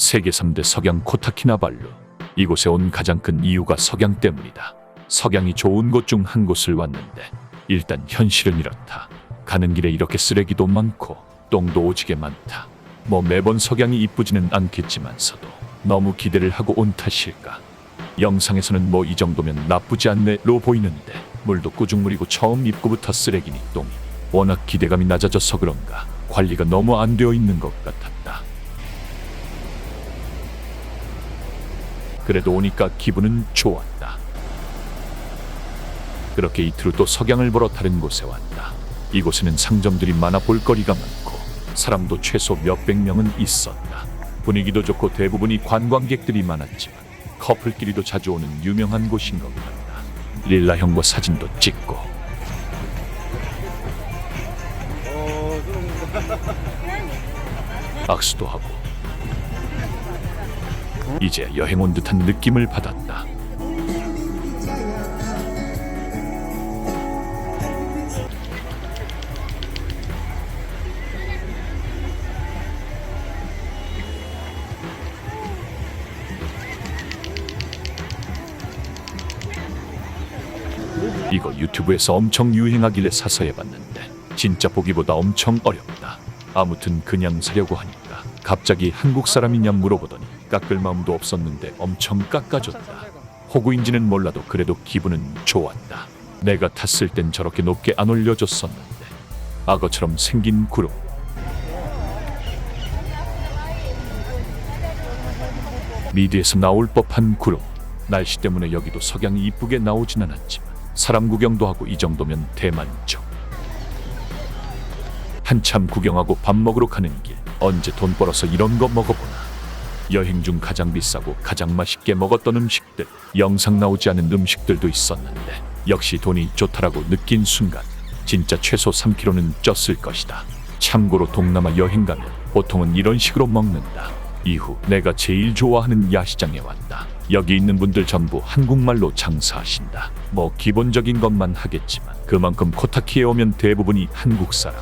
세계 3대 석양 코타키나발루. 이곳에 온 가장 큰 이유가 석양 때문이다. 석양이 좋은 곳 중 한 곳을 왔는데 일단 현실은 이렇다. 가는 길에 이렇게 쓰레기도 많고 똥도 오지게 많다. 뭐 매번 석양이 이쁘지는 않겠지만서도 너무 기대를 하고 온 탓일까. 영상에서는 뭐 이 정도면 나쁘지 않네로 보이는데 물도 꾸중물이고 처음 입구부터 쓰레기니 똥이 워낙 기대감이 낮아져서 그런가 관리가 너무 안 되어 있는 것 같았다. 그래도 오니까 기분은 좋았다. 그렇게 이틀 후 또 석양을 보러 다른 곳에 왔다. 이곳에는 상점들이 많아 볼거리가 많고 사람도 최소 몇백 명은 있었다. 분위기도 좋고 대부분이 관광객들이 많았지만 커플끼리도 자주 오는 유명한 곳인 것 같다. 릴라 형과 사진도 찍고 악수도 하고 이제 여행 온 듯한 느낌을 받았다. 이거 유튜브에서 엄청 유행하길래 사서 해봤는데 진짜 보기보다 엄청 어렵다. 아무튼 그냥 사려고 하니까 갑자기 한국 사람이냐 물어보더니 깎을 마음도 없었는데 엄청 깎아줬다. 호구인지는 몰라도 그래도 기분은 좋았다. 내가 탔을 땐 저렇게 높게 안 올려줬었는데 악어처럼 생긴 구름. 미드에서 나올 법한 구름. 날씨 때문에 여기도 석양이 이쁘게 나오진 않았지만 사람 구경도 하고 이 정도면 대만족. 한참 구경하고 밥 먹으러 가는 길 언제 돈 벌어서 이런 거 먹어보나 여행 중 가장 비싸고 가장 맛있게 먹었던 음식들 영상 나오지 않은 음식들도 있었는데 역시 돈이 좋다라고 느낀 순간 진짜 최소 3kg는 쪘을 것이다. 참고로 동남아 여행 가면 보통은 이런 식으로 먹는다. 이후 내가 제일 좋아하는 야시장에 왔다. 여기 있는 분들 전부 한국말로 장사하신다. 뭐 기본적인 것만 하겠지만 그만큼 코타키에 오면 대부분이 한국 사람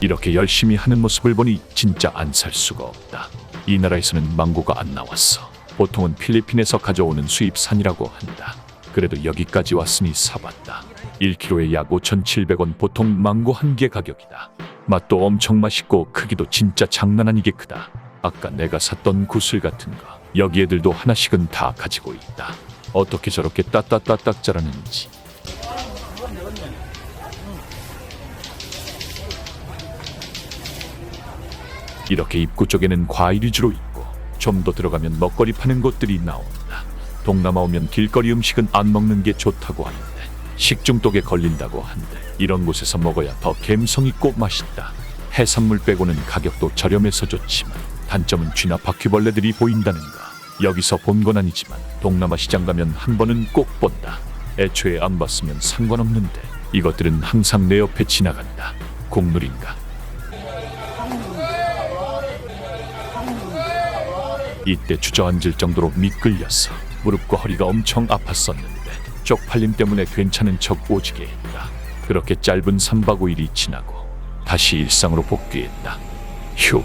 이렇게 열심히 하는 모습을 보니 진짜 안 살 수가 없다. 이 나라에서는 망고가 안 나왔어. 보통은 필리핀에서 가져오는 수입산이라고 한다. 그래도 여기까지 왔으니 사봤다. 1kg에 약 5,700원 보통 망고 한 개 가격이다. 맛도 엄청 맛있고 크기도 진짜 장난 아니게 크다. 아까 내가 샀던 구슬 같은 거 여기 애들도 하나씩은 다 가지고 있다. 어떻게 저렇게 따따따딱 자라는지 이렇게 입구 쪽에는 과일 위주로 있고 좀 더 들어가면 먹거리 파는 곳들이 나온다. 동남아 오면 길거리 음식은 안 먹는 게 좋다고 하는데 식중독에 걸린다고 한데 이런 곳에서 먹어야 더 감성 있고 맛있다. 해산물 빼고는 가격도 저렴해서 좋지만 단점은 쥐나 바퀴벌레들이 보인다는 거. 여기서 본 건 아니지만 동남아 시장 가면 한 번은 꼭 본다. 애초에 안 봤으면 상관없는데 이것들은 항상 내 옆에 지나간다. 국룰인가? 이때 주저앉을 정도로 미끌렸어. 무릎과 허리가 엄청 아팠었는데 쪽팔림 때문에 괜찮은 척 오지게 했다. 그렇게 짧은 3박 5일이 지나고 다시 일상으로 복귀했다. 휴.